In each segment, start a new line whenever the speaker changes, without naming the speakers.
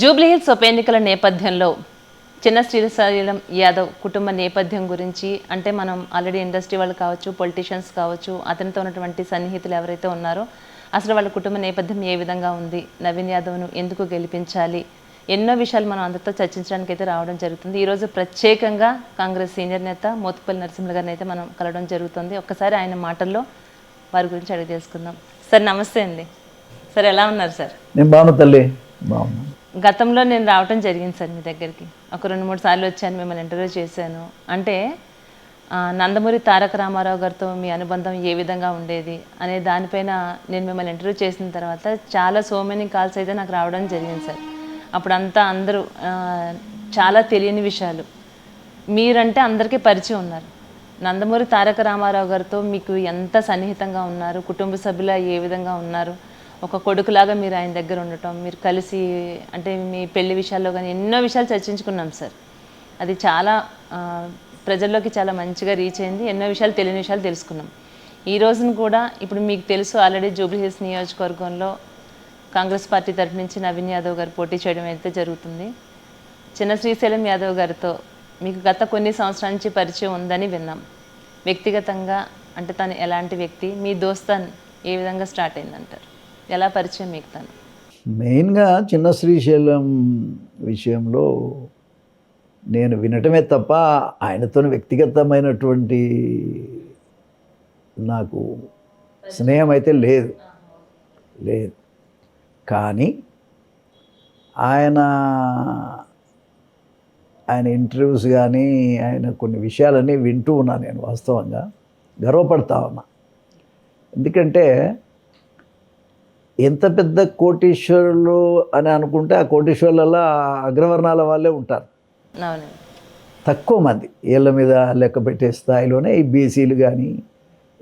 జూబ్లీహిల్స్ ఉప ఎన్నికల నేపథ్యంలో చిన్న శ్రీశైలం యాదవ్ కుటుంబ నేపథ్యం గురించి అంటే మనం ఆల్రెడీ ఇండస్ట్రీ వాళ్ళు కావచ్చు పొలిటీషియన్స్ కావచ్చు అతనితో ఉన్నటువంటి సన్నిహితులు ఎవరైతే ఉన్నారో అసలు వాళ్ళ కుటుంబ నేపథ్యం ఏ విధంగా ఉంది నవీన్ యాదవ్ను ఎందుకు గెలిపించాలి ఎన్నో విషయాలు మనం అందరితో చర్చించడానికి అయితే రావడం జరుగుతుంది. ఈరోజు ప్రత్యేకంగా కాంగ్రెస్ సీనియర్ నేత మోతుపల్లి నరసింహ గారిని అయితే మనం కలవడం జరుగుతుంది. ఒక్కసారి ఆయన మాటల్లో వారి గురించి అడిగి తెలుసుకుందాం. సార్ నమస్తే అండి. సార్ ఎలా ఉన్నారు సార్?
నేను బాగున్నా తల్లి. బాగున్నా.
గతంలో నేను రావటం జరిగింది సార్ మీ దగ్గరికి. ఒక రెండు మూడు సార్లు వచ్చాను మిమ్మల్ని ఇంటర్వ్యూ చేశాను. అంటే నందమూరి తారక రామారావు గారితో మీ అనుబంధం ఏ విధంగా ఉండేది అనే దానిపైన నేను మిమ్మల్ని ఇంటర్వ్యూ చేసిన తర్వాత చాలా సో మెనీ కాల్స్ అయితే నాకు రావడం జరిగింది సార్. అప్పుడంతా అందరూ చాలా తెలియని విషయాలు. మీరంటే అందరికీ పరిచయం ఉన్నారు. నందమూరి తారక రామారావు గారితో మీకు ఎంత సన్నిహితంగా ఉన్నారు? కుటుంబ సభ్యుల ఏ విధంగా ఉన్నారు? ఒక కొడుకులాగా మీరు ఆయన దగ్గర ఉండటం మీరు కలిసి అంటే మీ పెళ్ళి విషయాల్లో కానీ ఎన్నో విషయాలు చర్చించుకున్నాం సార్. అది చాలా ప్రజల్లోకి చాలా మంచిగా రీచ్ అయింది. ఎన్నో విషయాలు తెలియని విషయాలు తెలుసుకున్నాం. ఈ రోజున కూడా ఇప్పుడు మీకు తెలుసు ఆల్రెడీ జూబ్లీహిల్స్ నియోజకవర్గంలో కాంగ్రెస్ పార్టీ తరఫు నుంచి నవీన్ యాదవ్ గారు పోటీ చేయడం అయితే జరుగుతుంది. చిన్న శ్రీశైలం యాదవ్ గారితో మీకు గత కొన్ని సంవత్సరాల నుంచి పరిచయం ఉందని విన్నాం. వ్యక్తిగతంగా అంటే తను ఎలాంటి వ్యక్తి మీ దోస్తాన్ ఏ విధంగా స్టార్ట్ అయిందంటారు? ఎలా పరిచయం మీకు తను?
మెయిన్గా చిన్న శ్రీశైలం విషయంలో నేను వినటమే తప్ప ఆయనతో వ్యక్తిగతమైనటువంటి నాకు స్నేహం అయితే లేదు. లేదు. కానీ ఆయన ఆయన ఇంటర్వ్యూస్ కానీ ఆయన కొన్ని విషయాలన్నీ వింటూ ఉన్నా నేను వాస్తవంగా. గర్వపడతా ఉన్నా. ఎందుకంటే ఎంత పెద్ద కోటీశ్వరులు అని అనుకుంటే ఆ కోటీశ్వరులలో అగ్రవర్ణాల వాళ్ళే ఉంటారు. తక్కువ మంది ఏళ్ళ మీద లెక్క పెట్టే స్థాయిలోనే ఈ బీసీలు కానీ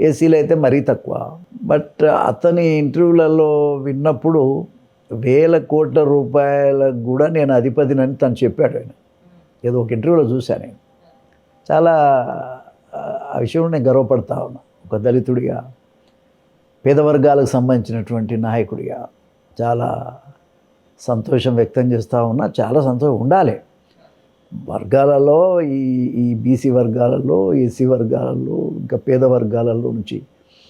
ఏసీలు అయితే మరీ తక్కువ. బట్ అతని ఇంటర్వ్యూలలో విన్నప్పుడు వేల కోట్ల రూపాయలకు కూడా నేను అధిపతినని తను చెప్పాడు ఆయన. ఏదో ఒక ఇంటర్వ్యూలో చూశాను నేను. చాలా ఆ, ఆ విషయంలో నేను గర్వపడతా ఉన్నా. ఒక దళితుడిగా పేద వర్గాలకు సంబంధించినటువంటి నాయకుడిగా చాలా సంతోషం వ్యక్తం చేస్తూ ఉన్నా చాలా సంతోషం ఉండాలి. వర్గాలలో ఈ ఈ బీసీ వర్గాలలో ఎస్సీ వర్గాలలో ఇంకా పేద వర్గాలలో నుంచి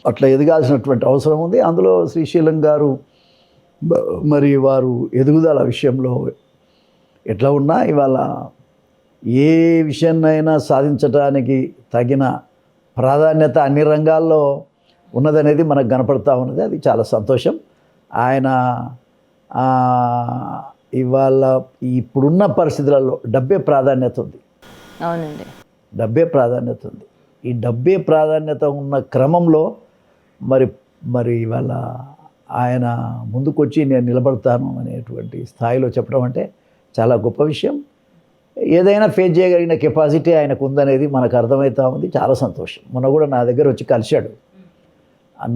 అట్లా ఎదగాల్సినటువంటి అవసరం ఉంది. అందులో శ్రీశైలం గారు మరి వారు ఎదుగుదల విషయంలో ఎట్లా ఉన్నా ఇవాళ ఏ విషయాన్నైనా సాధించడానికి తగిన ప్రాధాన్యత అన్ని రంగాల్లో ఉన్నదనేది మనకు కనపడతా ఉన్నది. అది చాలా సంతోషం. ఆయన ఇవాళ ఇప్పుడున్న పరిస్థితులలో డబ్బే ప్రాధాన్యత ఉంది.
అవునండి.
డబ్బే ప్రాధాన్యత ఉంది. ఈ డబ్బే ప్రాధాన్యత ఉన్న క్రమంలో మరి మరి ఇవాళ ఆయన ముందుకొచ్చి నేను నిలబడతాను అనేటువంటి స్థాయిలో చెప్పడం అంటే చాలా గొప్ప విషయం. ఏదైనా ఫేస్ చేయగలిగిన కెపాసిటీ ఆయనకు ఉందనేది మనకు అర్థమవుతా ఉంది. చాలా సంతోషం. మొన్న కూడా నా దగ్గర వచ్చి కలిశాడు.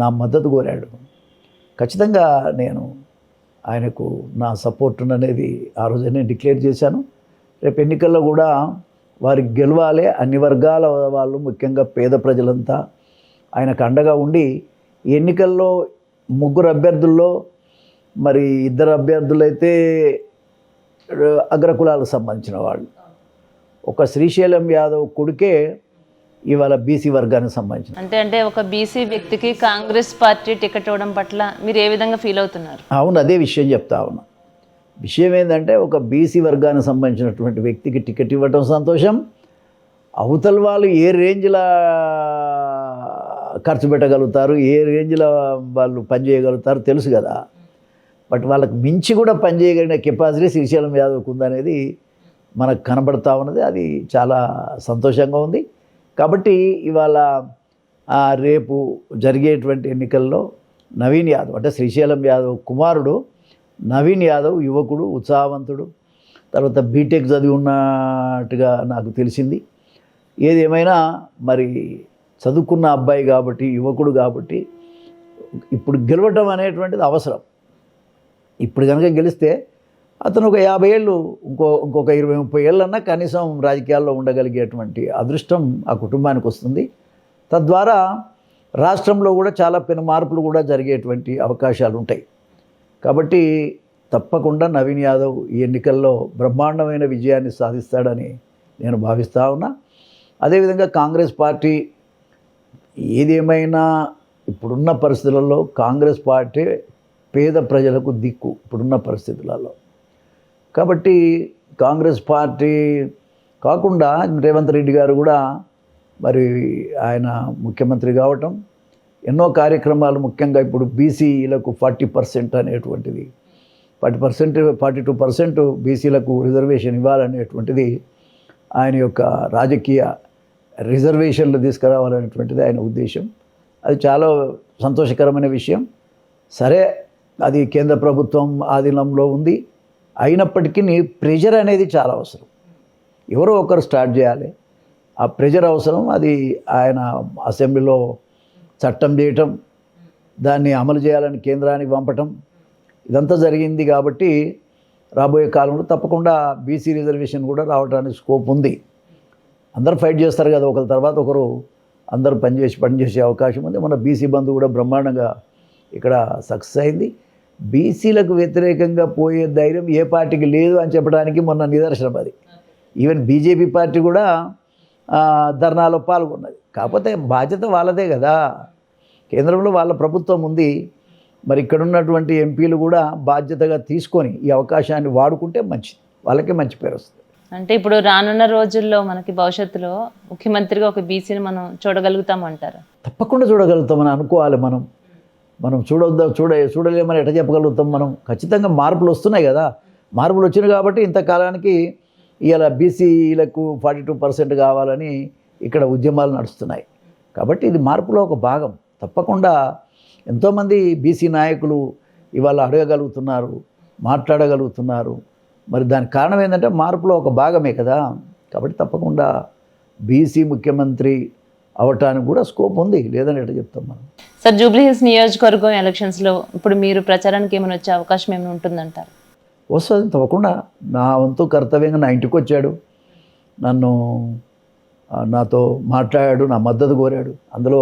నా మద్దతు కోరాడు. ఖచ్చితంగా నేను ఆయనకు నా సపోర్ట్ అనేది ఆ రోజు నేను డిక్లేర్ చేశాను. రేపు ఎన్నికల్లో కూడా వారికి గెలవాలి అన్ని వర్గాల వాళ్ళు ముఖ్యంగా పేద ప్రజలంతా ఆయనకు అండగా ఉండి ఎన్నికల్లో ముగ్గురు అభ్యర్థుల్లో మరి ఇద్దరు అభ్యర్థులైతే అగ్రకులాలకు సంబంధించిన వాళ్ళు. ఒక శ్రీశైలం యాదవ్ కొడుకే ఇవాళ బీసీ వర్గానికి సంబంధించిన
అంటే అంటే ఒక బీసీ వ్యక్తికి కాంగ్రెస్ పార్టీ టికెట్ ఇవ్వడం పట్ల మీరు ఏ విధంగా ఫీల్ అవుతున్నారు?
అవును అదే విషయం చెప్తా ఉన్నా. విషయం ఏంటంటే ఒక బీసీ వర్గానికి సంబంధించినటువంటి వ్యక్తికి టికెట్ ఇవ్వటం సంతోషం. అవతల వాళ్ళు ఏ రేంజ్లో ఖర్చు పెట్టగలుగుతారు ఏ రేంజ్లో వాళ్ళు పనిచేయగలుగుతారు తెలుసు కదా. బట్ వాళ్ళకి మించి కూడా పనిచేయగలిగిన కెపాసిటీ శ్రీశైలం యాదవ్కి ఉందనేది మనకు కనబడతా ఉన్నది. అది చాలా సంతోషంగా ఉంది. కాబట్టి ఇవాళ రేపు జరిగేటువంటి ఎన్నికల్లో నవీన్ యాదవ్ అంటే శ్రీశైలం యాదవ్ కుమారుడు నవీన్ యాదవ్ యువకుడు ఉత్సాహవంతుడు తర్వాత బీటెక్ చదివి ఉన్నట్టుగా నాకు తెలిసింది. ఏదేమైనా మరి చదువుకున్న అబ్బాయి కాబట్టి యువకుడు కాబట్టి ఇప్పుడు గెలవటం అనేటువంటిది అవసరం. ఇప్పుడు కనుక గెలిస్తే అతను ఒక యాభై ఏళ్ళు ఇంకో ఇంకొక ఇరవై ముప్పై ఏళ్ళన్నా కనీసం రాజకీయాల్లో ఉండగలిగేటువంటి అదృష్టం ఆ కుటుంబానికి వస్తుంది. తద్వారా రాష్ట్రంలో కూడా చాలా పెను మార్పులు కూడా జరిగేటువంటి అవకాశాలు ఉంటాయి. కాబట్టి తప్పకుండా నవీన్ యాదవ్ ఈ ఎన్నికల్లో బ్రహ్మాండమైన విజయాన్ని సాధిస్తాడని నేను భావిస్తా ఉన్నా. అదేవిధంగా కాంగ్రెస్ పార్టీ ఏదేమైనా ఇప్పుడున్న పరిస్థితులలో కాంగ్రెస్ పార్టీ పేద ప్రజలకు దిక్కు ఇప్పుడున్న పరిస్థితులలో. కాబట్టి కాంగ్రెస్ పార్టీ కాకుండా రేవంత్ రెడ్డి గారు కూడా మరి ఆయన ముఖ్యమంత్రి కావటం ఎన్నో కార్యక్రమాలు ముఖ్యంగా ఇప్పుడు బీసీలకు ఫార్టీ పర్సెంట్ అనేటువంటిది forty percent forty two percent బీసీలకు రిజర్వేషన్ ఇవ్వాలనేటువంటిది ఆయన యొక్క రాజకీయ రిజర్వేషన్లు తీసుకురావాలనేటువంటిది ఆయన ఉద్దేశం. అది చాలా సంతోషకరమైన విషయం. సరే అది కేంద్ర ప్రభుత్వం ఆధీనంలో ఉంది. అయినప్పటికీ ప్రెజర్ అనేది చాలా అవసరం. ఎవరో ఒకరు స్టార్ట్ చేయాలి. ఆ ప్రెజర్ అవసరం. అది ఆయన అసెంబ్లీలో చట్టం చేయటం దాన్ని అమలు చేయాలని కేంద్రానికి పంపటం ఇదంతా జరిగింది కాబట్టి రాబోయే కాలంలో తప్పకుండా బీసీ రిజర్వేషన్ కూడా రావడానికి స్కోప్ ఉంది. అందరూ ఫైట్ చేస్తారు కదా ఒకరి తర్వాత ఒకరు అందరూ పనిచేసి పనిచేసే అవకాశం ఉంది. మన బీసీ బంధు కూడా బ్రహ్మాండంగా ఇక్కడ సక్సెస్ అయింది. బీసీలకు వ్యతిరేకంగా పోయే ధైర్యం ఏ పార్టీకి లేదు అని చెప్పడానికి మొన్న నిదర్శనం అది. ఈవెన్ బీజేపీ పార్టీ కూడా ధర్నాలో పాల్గొన్నది. కాకపోతే బాధ్యత వాళ్ళదే కదా. కేంద్రంలో వాళ్ళ ప్రభుత్వం ఉంది. మరి ఇక్కడ ఉన్నటువంటి ఎంపీలు కూడా బాధ్యతగా తీసుకొని ఈ అవకాశాన్ని వాడుకుంటే మంచిది. వాళ్ళకే మంచి పేరు వస్తుంది.
అంటే ఇప్పుడు రానున్న రోజుల్లో మనకి భవిష్యత్తులో ముఖ్యమంత్రిగా ఒక బీసీని మనం చూడగలుగుతాం అంటారు
తప్పకుండా చూడగలుగుతామని అనుకోవాలి మనం. మనం చూడొద్దా చూడ చూడలేమని ఎట చెప్పగలుగుతాం మనం? ఖచ్చితంగా మార్పులు వస్తున్నాయి కదా. మార్పులు వచ్చినాయి కాబట్టి ఇంతకాలానికి ఇలా బీసీలకు ఫార్టీ టూ పర్సెంట్ కావాలని ఇక్కడ ఉద్యమాలు నడుస్తున్నాయి. కాబట్టి ఇది మార్పులో ఒక భాగం. తప్పకుండా ఎంతోమంది బీసీ నాయకులు ఇవాళ అడగగలుగుతున్నారు మాట్లాడగలుగుతున్నారు. మరి దానికి కారణం ఏంటంటే మార్పులో ఒక భాగమే కదా. కాబట్టి తప్పకుండా బీసీ ముఖ్యమంత్రి అవటానికి కూడా స్కోప్ ఉంది లేదని ఎట్లా చెప్తాం మనం?
సార్ జూబ్లీ హిల్స్ నియోజకవర్గం ఎలక్షన్స్లో ఇప్పుడు మీరు ప్రచారానికి ఏమైనా వచ్చే అవకాశం ఏమైనా ఉంటుందంటారు?
వస్తుంది తప్పకుండా. నా వంతు కర్తవ్యంగా నా ఇంటికి వచ్చాడు. నన్ను నాతో మాట్లాడాడు నా మద్దతు కోరాడు. అందులో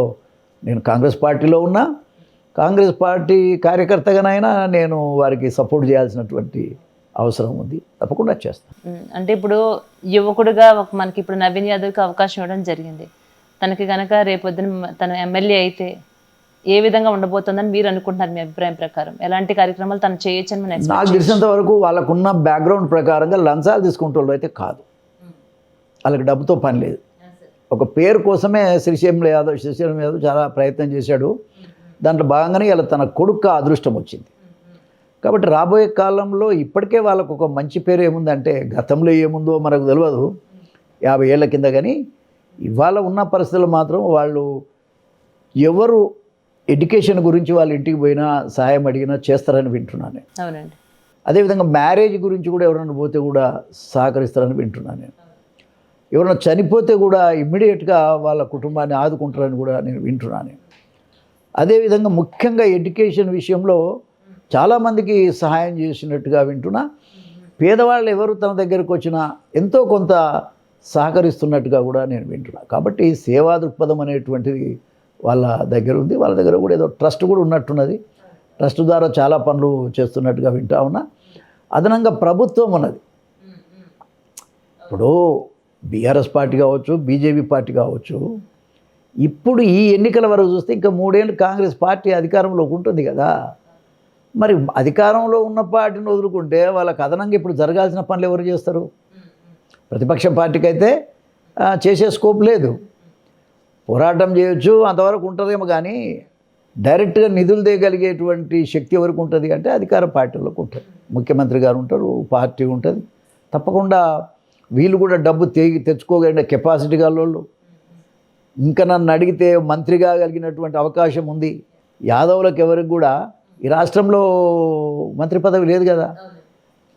నేను కాంగ్రెస్ పార్టీలో ఉన్నా కాంగ్రెస్ పార్టీ కార్యకర్తగానైనా నేను వారికి సపోర్ట్ చేయాల్సినటువంటి అవసరం ఉంది. తప్పకుండా చేస్తాను
అంటే ఇప్పుడు యువకుడుగా ఒక మనకి ఇప్పుడు నవీన్ యాదవ్కి అవకాశం ఇవ్వడం జరిగింది. తనకి గనక రేపొద్దున తన ఎమ్మెల్యే అయితే ఏ విధంగా ఉండబోతుందని మీరు అనుకుంటున్నారు మీ అభిప్రాయం ప్రకారం? ఎలాంటి కార్యక్రమాలు తను చేయొచ్చని మనం
నాకు తెలిసినంత వరకు వాళ్ళకున్న బ్యాక్గ్రౌండ్ ప్రకారంగా లంచాలు తీసుకుంటే అయితే కాదు. వాళ్ళకి డబ్బుతో పని లేదు. ఒక పేరు కోసమే శ్రీశైలం యాదవ్ శ్రీశైలం యాదవ్ చాలా ప్రయత్నం చేశాడు. దాంట్లో భాగంగానే ఇలా తన కొడుకు అదృష్టం వచ్చింది. కాబట్టి రాబోయే కాలంలో ఇప్పటికే వాళ్ళకు ఒక మంచి పేరు ఏముందంటే గతంలో ఏముందో మనకు తెలియదు యాభై ఏళ్ళ కింద కానీ ఇవాళ ఉన్న పరిస్థితులు మాత్రం వాళ్ళు ఎవరు ఎడ్యుకేషన్ గురించి వాళ్ళ ఇంటికి పోయినా సహాయం అడిగినా చేస్తారని వింటున్నాను
అవునండి.
అదేవిధంగా మ్యారేజ్ గురించి కూడా ఎవరైనా పోతే కూడా సహకరిస్తారని వింటున్నాను నేను. ఎవరైనా చనిపోతే కూడా ఇమ్మీడియట్గా వాళ్ళ కుటుంబాన్ని ఆదుకుంటారని కూడా నేను వింటున్నాను నేను. అదేవిధంగా ముఖ్యంగా ఎడ్యుకేషన్ విషయంలో చాలామందికి సహాయం చేసినట్టుగా వింటున్నా. పేదవాళ్ళు ఎవరు తన దగ్గరకు వచ్చినా ఎంతో కొంత సహకరిస్తున్నట్టుగా కూడా నేను వింటున్నా. కాబట్టి సేవా దృక్పథం అనేటువంటిది వాళ్ళ దగ్గర ఉంది. వాళ్ళ దగ్గర కూడా ఏదో ట్రస్ట్ కూడా ఉన్నట్టున్నది. ట్రస్ట్ ద్వారా చాలా పనులు చేస్తున్నట్టుగా వింటా ఉన్నా. అదనంగా ప్రభుత్వం ఉన్నది. ఇప్పుడు బీఆర్ఎస్ పార్టీ కావచ్చు బీజేపీ పార్టీ కావచ్చు ఇప్పుడు ఈ ఎన్నికల వరకు చూస్తే ఇంకా మూడేళ్ళు కాంగ్రెస్ పార్టీ అధికారంలోకి ఉంటుంది కదా. మరి అధికారంలో ఉన్న పార్టీని వదులుకుంటే వాళ్ళకి అదనంగా ఇప్పుడు జరగాల్సిన పనులు ఎవరు చేస్తారు? ప్రతిపక్ష పార్టీకి అయితే చేసే స్కోప్ లేదు. పోరాటం చేయొచ్చు అంతవరకు ఉంటుందేమో కానీ డైరెక్ట్గా నిధులు తేయగలిగేటువంటి శక్తి ఎవరికి ఉంటుంది అంటే అధికార పార్టీలకు ఉంటుంది. ముఖ్యమంత్రి గారు ఉంటారు పార్టీ ఉంటుంది. తప్పకుండా వీళ్ళు కూడా డబ్బు తేగి తెచ్చుకోగలిగిన కెపాసిటీ గల్లోళ్ళు ఇంకా నన్ను అడిగితే మంత్రి కాగలిగినటువంటి అవకాశం ఉంది. యాదవులకు ఎవరికి కూడా ఈ రాష్ట్రంలో మంత్రి పదవి లేదు కదా.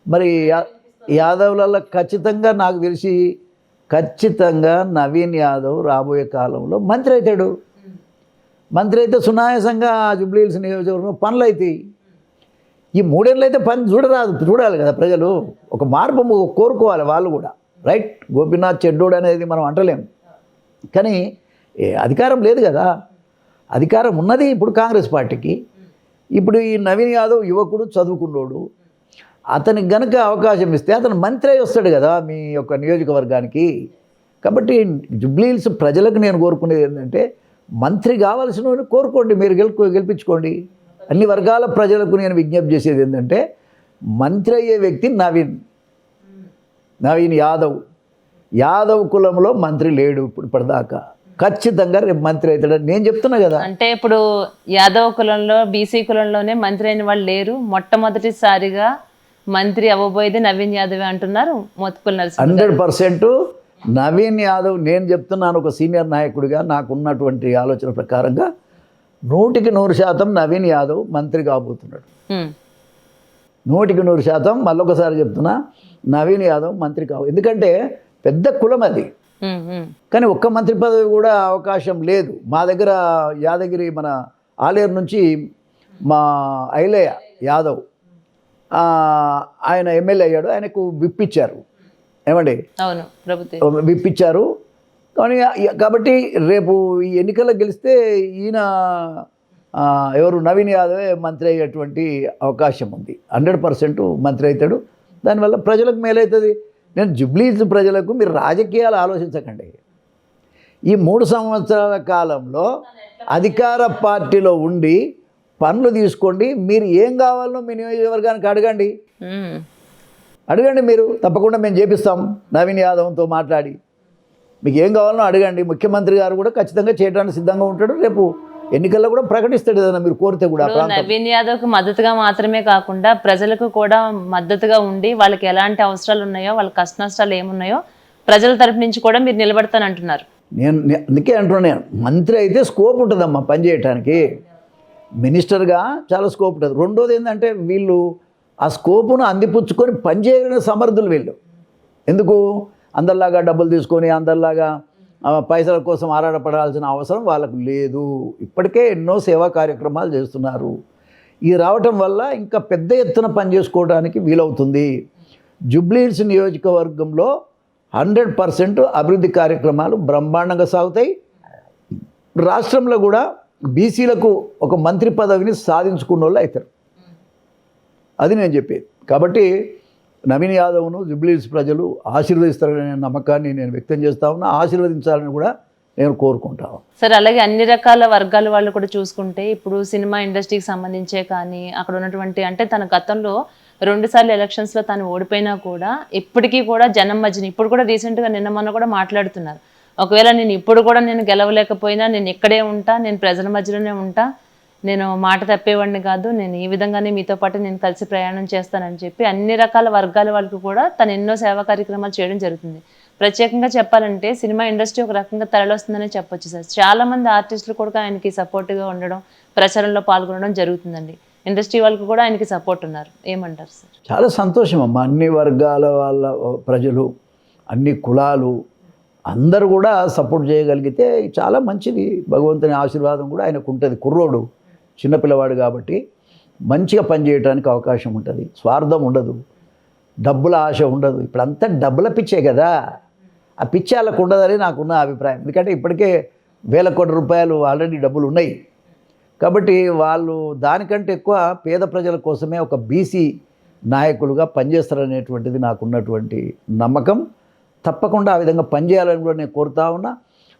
మరి యాదవులలో ఖచ్చితంగా నాకు తెలిసి ఖచ్చితంగా నవీన్ యాదవ్ రాబోయే కాలంలో మంత్రి అవుతాడు. మంత్రి అయితే సునాయాసంగా జుబ్లీహిల్స్ నియోజకవర్గం పనులు అవుతాయి. ఈ మూడేళ్ళు అయితే పని చూడరాదు చూడాలి కదా ప్రజలు. ఒక మార్పు కోరుకోవాలి వాళ్ళు కూడా. రైట్? గోపీనాథ్ చెడ్డోడు అనేది మనం అంటలేం. కానీ ఏ అధికారం లేదు కదా. అధికారం ఉన్నది ఇప్పుడు కాంగ్రెస్ పార్టీకి. ఇప్పుడు ఈ నవీన్ యాదవ్ యువకుడు చదువుకున్నోడు. అతనికి గనక అవకాశం ఇస్తే అతను మంత్రి అయి వస్తాడు కదా మీ యొక్క నియోజకవర్గానికి. కాబట్టి జుబ్లీహిల్స్ ప్రజలకు నేను కోరుకునేది ఏంటంటే మంత్రి కావాల్సిన కోరుకోండి మీరు గెలు గెలిపించుకోండి. అన్ని వర్గాల ప్రజలకు నేను విజ్ఞప్తి చేసేది ఏంటంటే మంత్రి అయ్యే వ్యక్తి నవీన్. నవీన్ యాదవ్. యాదవ్ కులంలో మంత్రి లేడు ఇప్పుడు ఇప్పటిదాకా. ఖచ్చితంగా రేపు మంత్రి అవుతాడని నేను చెప్తున్నా కదా.
అంటే ఇప్పుడు యాదవ్ కులంలో బీసీ కులంలోనే మంత్రి అయిన వాళ్ళు లేరు. మొట్టమొదటిసారిగా మంత్రి అవ్వబోయేది నవీన్ యాదవ్ అంటున్నారు మోత్కుల్ నరసింహ
హండ్రెడ్ పర్సెంట్ నవీన్ యాదవ్ నేను చెప్తున్నాను ఒక సీనియర్ నాయకుడిగా నాకున్నటువంటి ఆలోచన ప్రకారంగా నూటికి నూరు శాతం నవీన్ యాదవ్ మంత్రి కాబోతున్నాడు. నూటికి నూరు శాతం మళ్ళొకసారి చెప్తున్నా నవీన్ యాదవ్ మంత్రి కావు ఎందుకంటే పెద్ద కులం అది. కానీ ఒక్క మంత్రి పదవి కూడా అవకాశం లేదు. మా దగ్గర యాదగిరి మన ఆలేరు నుంచి మా ఐలయ్య యాదవ్ ఆయన ఎమ్మెల్యే అయ్యాడు ఆయనకు విప్పిచ్చారు. ఏమండి?
అవును
విప్పించారు కానీ కాబట్టి రేపు ఈ ఎన్నికల్లో గెలిస్తే ఈయన ఎవరు? నవీన్ యాదవే మంత్రి అయ్యేటువంటి అవకాశం ఉంది. హండ్రెడ్ పర్సెంట్ మంత్రి అవుతాడు. దానివల్ల ప్రజలకు మేలవుతుంది నేను జుబ్లీస్ ప్రజలకు మీరు రాజకీయాలు ఆలోచించకండి. ఈ మూడు సంవత్సరాల కాలంలో అధికార పార్టీలో ఉండి పనులు తీసుకోండి. మీరు ఏం కావాలనో మీ నియోజకవర్గానికి అడగండి. అడగండి మీరు. తప్పకుండా మేము చేపిస్తాం. నవీన్ యాదవ్తో మాట్లాడి. మీకు ఏం కావాలనో అడగండి. ముఖ్యమంత్రి గారు కూడా ఖచ్చితంగా చేయడానికి సిద్ధంగా ఉంటాడు. రేపు ఎన్నికల్లో కూడా ప్రకటిస్తాడు ఏదైనా మీరు కోరితే కూడా
నవీన్ యాదవ్కు మద్దతుగా మాత్రమే కాకుండా ప్రజలకు కూడా మద్దతుగా ఉండి వాళ్ళకి ఎలాంటి అవసరాలు ఉన్నాయో వాళ్ళ కష్ట నష్టాలు ఏమున్నాయో ప్రజల తరపు నుంచి కూడా మీరు నిలబడతానంటున్నారు.
నేను అందుకే అంటున్నాను మంత్రి అయితే స్కోప్ ఉంటుందమ్మా పని చేయటానికి. మినిస్టర్గా చాలా స్కోప్ ఉంటుంది. రెండోది ఏంటంటే వీళ్ళు ఆ స్కోపును అందిపుచ్చుకొని పనిచేయగలిగిన సమర్థులు వీళ్ళు. ఎందుకు? అందరిలాగా డబ్బులు తీసుకొని అందరిలాగా పైసల కోసం ఆరాటపడాల్సిన అవసరం వాళ్ళకు లేదు. ఇప్పటికే ఎన్నో సేవా కార్యక్రమాలు చేస్తున్నారు. ఈ రావటం వల్ల ఇంకా పెద్ద ఎత్తున పని చేసుకోవడానికి వీలవుతుంది. జుబ్లీహిల్స్ నియోజకవర్గంలో హండ్రెడ్ పర్సెంట్ అభివృద్ధి కార్యక్రమాలు బ్రహ్మాండంగా సాగుతాయి. రాష్ట్రంలో కూడా బీసీలకు ఒక మంత్రి పదవిని సాధించుకున్న వాళ్ళు అవుతారు అది నేను చెప్పేది. కాబట్టి నవీన్ యాదవ్ను జుబ్లీస్ ప్రజలు ఆశీర్వదిస్తారనే నమ్మకాన్ని నేను వ్యక్తం చేస్తా ఉన్నా ఆశీర్వదించాలని కూడా నేను కోరుకుంటాను
సరే అలాగే అన్ని రకాల వర్గాల వాళ్ళు కూడా చూసుకుంటే ఇప్పుడు సినిమా ఇండస్ట్రీకి సంబంధించే కానీ అక్కడ ఉన్నటువంటి అంటే తన గతంలో రెండుసార్లు ఎలక్షన్స్లో తను ఓడిపోయినా కూడా ఇప్పటికీ కూడా జనం మధ్యన ఇప్పుడు కూడా రీసెంట్గా నిన్న మొన్న కూడా మాట్లాడుతున్నారు. ఒకవేళ నేను ఇప్పుడు కూడా నేను గెలవలేకపోయినా నేను ఇక్కడే ఉంటా నేను ప్రజల మధ్యలోనే ఉంటా నేను మాట తప్పేవాడిని కాదు నేను ఈ విధంగానే మీతో పాటు నేను కలిసి ప్రయాణం చేస్తానని చెప్పి అన్ని రకాల వర్గాల వాళ్ళకి కూడా తను ఎన్నో సేవా కార్యక్రమాలు చేయడం జరుగుతుంది. ప్రత్యేకంగా చెప్పాలంటే సినిమా ఇండస్ట్రీ ఒక రకంగా తరలొస్తుందనే చెప్పొచ్చు సార్. చాలా మంది ఆర్టిస్టులు కూడా ఆయనకి సపోర్ట్గా ఉండడం ప్రచారంలో పాల్గొనడం జరుగుతుందండి. ఇండస్ట్రీ వాళ్ళకి కూడా ఆయనకి సపోర్ట్ ఉన్నారు. ఏమంటారు సార్?
చాలా సంతోషం అమ్మ. అన్ని వర్గాల వాళ్ళ ప్రజలు అన్ని కులాలు అందరూ కూడా సపోర్ట్ చేయగలిగితే చాలా మంచిది. భగవంతుని ఆశీర్వాదం కూడా ఆయనకు ఉంటుంది. కుర్రోడు చిన్నపిల్లవాడు కాబట్టి మంచిగా పనిచేయడానికి అవకాశం ఉంటుంది. స్వార్థం ఉండదు. డబ్బుల ఆశ ఉండదు. ఇప్పుడు అంతా డబ్బుల పిచ్చే కదా. ఆ పిచ్చి వాళ్ళకు ఉండదని నాకున్న అభిప్రాయం. ఎందుకంటే ఇప్పటికే వేల కోట్ల రూపాయలు ఆల్రెడీ డబ్బులు ఉన్నాయి కాబట్టి వాళ్ళు దానికంటే ఎక్కువ పేద ప్రజల కోసమే ఒక బీసీ నాయకులుగా పనిచేస్తారనేటువంటిది నాకున్నటువంటి నమ్మకం. తప్పకుండా ఆ విధంగా పనిచేయాలని కూడా నేను కోరుతా ఉన్నా.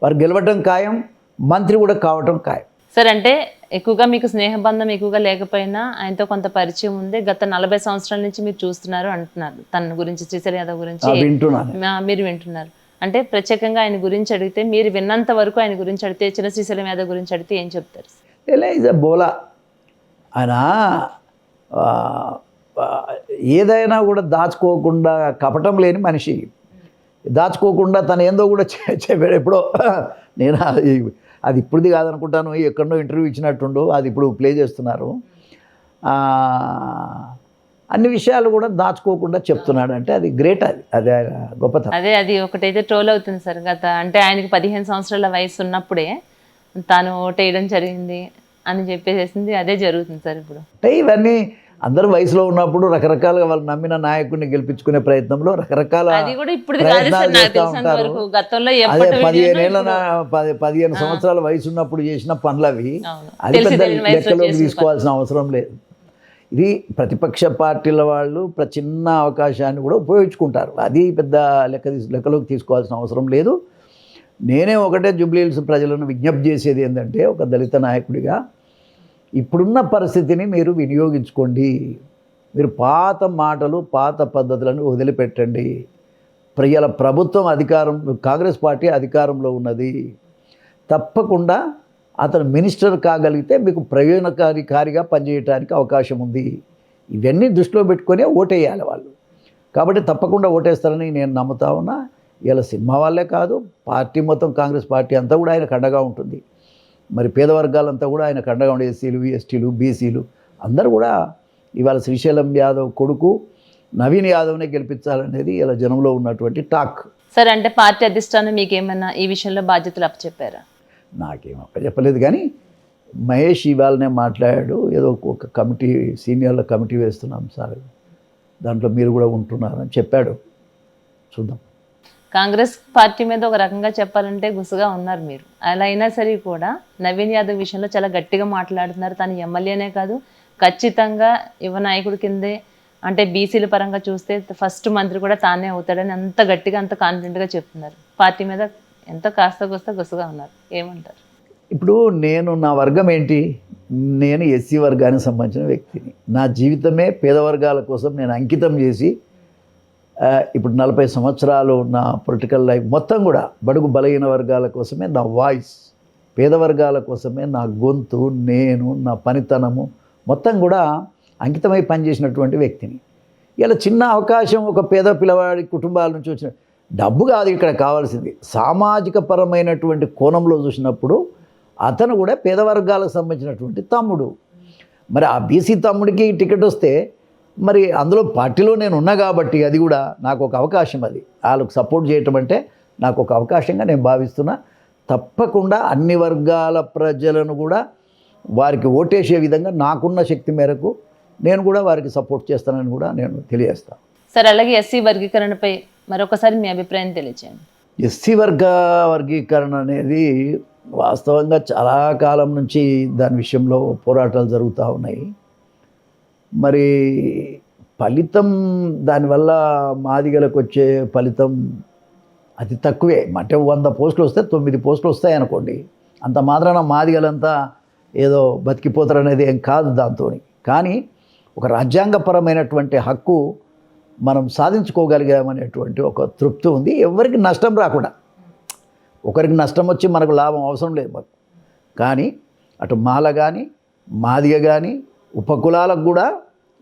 వారు గెలవటం ఖాయం మంత్రి కూడా కావటం ఖాయం.
సార్ అంటే ఎక్కువగా మీకు స్నేహబంధం ఎక్కువగా లేకపోయినా ఆయనతో కొంత పరిచయం ఉంది. గత నలభై సంవత్సరాల నుంచి మీరు చూస్తున్నారు అంటున్నారు. తన గురించి శ్రీశైల యాదవ్ గురించి
వింటున్నాను.
మీరు వింటున్నారు. అంటే ప్రత్యేకంగా ఆయన గురించి అడిగితే మీరు విన్నంత వరకు ఆయన గురించి అడిగితే చిన్న శ్రీశైలం యాదవ్ గురించి అడిగితే ఏం చెప్తారు
ఇస్ బోలా. ఆయన ఏదైనా కూడా దాచుకోకుండా కపటం లేని మనిషి. దాచుకోకుండా తను ఏందో కూడా చెప్పాడు. ఎప్పుడో నేను అది ఇప్పుడుది కాదనుకుంటాను. ఎక్కడో ఇంటర్వ్యూ ఇచ్చినట్టుండు. అది ఇప్పుడు ప్లే చేస్తున్నారు. అన్ని విషయాలు కూడా దాచుకోకుండా చెప్తున్నాడు. అంటే అది గ్రేట్ అది. అది గొప్పతనం.
అదే అది ఒకటైతే ట్రోల్ అవుతుంది సార్. గత అంటే ఆయనకి పదిహేను సంవత్సరాల వయసు ఉన్నప్పుడే తాను ఓటేయడం జరిగింది అని చెప్పేసేసింది. అదే జరుగుతుంది సార్ ఇప్పుడు.
అంటే ఇవన్నీ అందరు వయసులో ఉన్నప్పుడు రకరకాలుగా వాళ్ళు నమ్మిన నాయకుడిని గెలిపించుకునే ప్రయత్నంలో రకరకాల ప్రయత్నాలు చేస్తూ ఉంటారు. అదే పదిహేను ఏళ్ళ పది పదిహేను సంవత్సరాల వయసు ఉన్నప్పుడు చేసిన పనులు అవి. అది పెద్ద లెక్కలోకి తీసుకోవాల్సిన అవసరం లేదు. ఇది ప్రతిపక్ష పార్టీల వాళ్ళు ప్ర- చిన్న అవకాశాన్ని కూడా ఉపయోగించుకుంటారు. అది పెద్ద లెక్క లెక్కలోకి తీసుకోవాల్సిన అవసరం లేదు. నేనే ఒకటే జూబ్లీహిల్స్ ప్రజలను విజ్ఞప్తి చేసేది ఏంటంటే ఒక దళిత నాయకుడిగా ఇప్పుడున్న పరిస్థితిని మీరు వినియోగించుకోండి. మీరు పాత మాటలు పాత పద్ధతులను వదిలిపెట్టండి. ప్రజల ప్రభుత్వం అధికారం కాంగ్రెస్ పార్టీ అధికారంలో ఉన్నది. తప్పకుండా అతను మినిస్టర్ కాగలిగితే మీకు ప్రయోజనకారికారిగా పనిచేయడానికి అవకాశం ఉంది. ఇవన్నీ దృష్టిలో పెట్టుకొని ఓటేయాలి వాళ్ళు. కాబట్టి తప్పకుండా ఓటేస్తారని నేను నమ్ముతా ఉన్నా. ఇలా సినిమా వాళ్ళే కాదు పార్టీ మొత్తం కాంగ్రెస్ పార్టీ అంతా కూడా ఆయన కండగా ఉంటుంది. మరి పేద వర్గాలంతా కూడా ఆయన కండగా ఉండే ఎస్సీలు ఎస్టీలు బీసీలు అందరూ కూడా ఇవాళ శ్రీశైలం యాదవ్ కొడుకు నవీన్ యాదవ్నే గెలిపించాలనేది ఇలా జనంలో ఉన్నటువంటి టాక్.
సార్ అంటే పార్టీ అధిష్టానం మీకు ఏమన్నా ఈ విషయంలో బాధ్యతలు అప్పచెప్పారా?
నాకేం అప్ప చెప్పలేదు కానీ మహేష్ ఇవాళనే మాట్లాడాడు. ఏదో ఒక కమిటీ సీనియర్ల కమిటీ వేస్తున్నాం సార్. దాంట్లో మీరు కూడా ఉంటున్నారని చెప్పాడు. చూద్దాం.
కాంగ్రెస్ పార్టీ మీద ఒక రకంగా చెప్పాలంటే గుసగా ఉన్నారు మీరు. అలా అయినా సరే కూడా నవీన్ యాదవ్ విషయంలో చాలా గట్టిగా మాట్లాడుతున్నారు. తను ఎమ్మెల్యేనే కాదు. ఖచ్చితంగా యువ నాయకుడి కిందే అంటే బీసీల పరంగా చూస్తే ఫస్ట్ మంత్రి కూడా తానే అవుతాడని అంత గట్టిగా అంత కాన్ఫిడెంట్గా చెప్తున్నారు. పార్టీ మీద ఎంతో కాస్త కూస్త గుసగా ఉన్నారు. ఏమంటారు?
ఇప్పుడు నేను నా వర్గం ఏంటి? నేను ఎస్సీ వర్గానికి సంబంధించిన వ్యక్తిని. నా జీవితమే పేద వర్గాల కోసం నేను అంకితం చేసి ఇప్పుడు నలభై సంవత్సరాలు నా పొలిటికల్ లైఫ్ మొత్తం కూడా బడుగు బలహీన వర్గాల కోసమే నా వాయిస్ పేద వర్గాల కోసమే నా గొంతు నేను నా పనితనము మొత్తం కూడా అంకితమై పనిచేసినటువంటి వ్యక్తిని. ఇలా చిన్న అవకాశం ఒక పేద పిల్లవాడి కుటుంబాల నుంచి వచ్చిన డబ్బు కాదు ఇక్కడ కావాల్సింది. సామాజిక పరమైనటువంటి కోణంలో చూసినప్పుడు అతను కూడా పేద వర్గాలకు సంబంధించినటువంటి తమ్ముడు. మరి ఆ బీసీ తమ్ముడికి టికెట్ వస్తే మరి అందులో పార్టీలో నేను ఉన్నా కాబట్టి అది కూడా నాకు ఒక అవకాశం అది. వాళ్ళకు సపోర్ట్ చేయటం అంటే నాకు ఒక అవకాశంగా నేను భావిస్తున్నా. తప్పకుండా అన్ని వర్గాల ప్రజలను కూడా వారికి ఓటేసే విధంగా నాకున్న శక్తి మేరకు నేను కూడా వారికి సపోర్ట్ చేస్తానని కూడా నేను తెలియజేస్తాను
సార్ అలాగే ఎస్సీ వర్గీకరణపై మరొకసారి మీ అభిప్రాయం తెలియజేయండి
ఎస్సీ వర్గ వర్గీకరణ అనేది వాస్తవంగా చాలా కాలం నుంచి దాని విషయంలో పోరాటాలు జరుగుతూ ఉన్నాయి. మరి ఫలితం దానివల్ల మాదిగలకు వచ్చే ఫలితం అతి తక్కువే. అంటే వంద పోస్టులు వస్తే తొమ్మిది పోస్టులు వస్తాయి అనుకోండి. అంత మాత్రాన మాదిగలంతా ఏదో బతికిపోతారు అనేది ఏం కాదు దాంతో కానీ ఒక రాజ్యాంగపరమైనటువంటి హక్కు మనం సాధించుకోగలిగామనేటువంటి ఒక తృప్తి ఉంది. ఎవరికి నష్టం రాకుండా. ఒకరికి నష్టం వచ్చి మనకు లాభం అవసరం లేదు మాకు. కానీ అటు మాల కానీ మాదిగ కానీ ఉపకులాలకు కూడా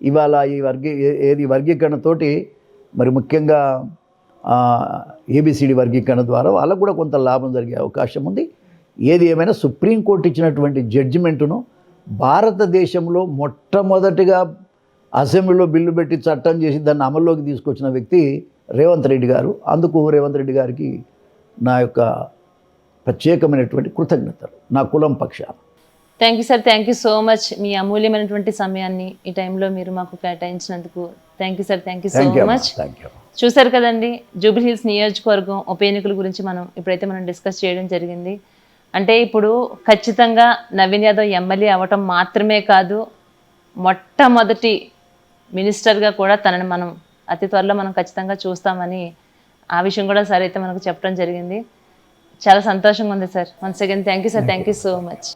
ఇవాళ ఈ వర్గీ ఏది వర్గీకరణతోటి మరి ముఖ్యంగా ఏబిసిడి వర్గీకరణ ద్వారా వాళ్ళకు కూడా కొంత లాభం జరిగే అవకాశం ఉంది. ఏది ఏమైనా సుప్రీంకోర్టు ఇచ్చినటువంటి జడ్జిమెంటును భారతదేశంలో మొట్టమొదటిగా అసెంబ్లీలో బిల్లు పెట్టి చట్టం చేసి దాన్ని అమల్లోకి తీసుకొచ్చిన వ్యక్తి రేవంత్ రెడ్డి గారు. అందుకు రేవంత్ రెడ్డి గారికి నా యొక్క ప్రత్యేకమైనటువంటి కృతజ్ఞతలు. నా కులం పక్షాన.
Thank you sir thank you so much మీ అమూల్యమైనటువంటి సమయాన్ని ఈ టైంలో మీరు మాకు కేటాయించినందుకు thank you sir thank you so much చూసారు కదండి జూబిలీ హిల్స్ నియోజకవర్గం ఉప ఎన్నికల గురించి మనం ఇప్పుడైతే మనం డిస్కస్ చేయడం జరిగింది. అంటే ఇప్పుడు ఖచ్చితంగా నవీన్ యాదవ్ ఎమ్మెల్యే అవ్వటం మాత్రమే కాదు మొట్టమొదటి మినిస్టర్గా కూడా తనని మనం అతి త్వరలో మనం ఖచ్చితంగా చూస్తామని ఆ విషయం కూడా సార్ అయితే మనకు చెప్పడం జరిగింది. చాలా సంతోషంగా ఉంది sir once again thank you sir thank you so much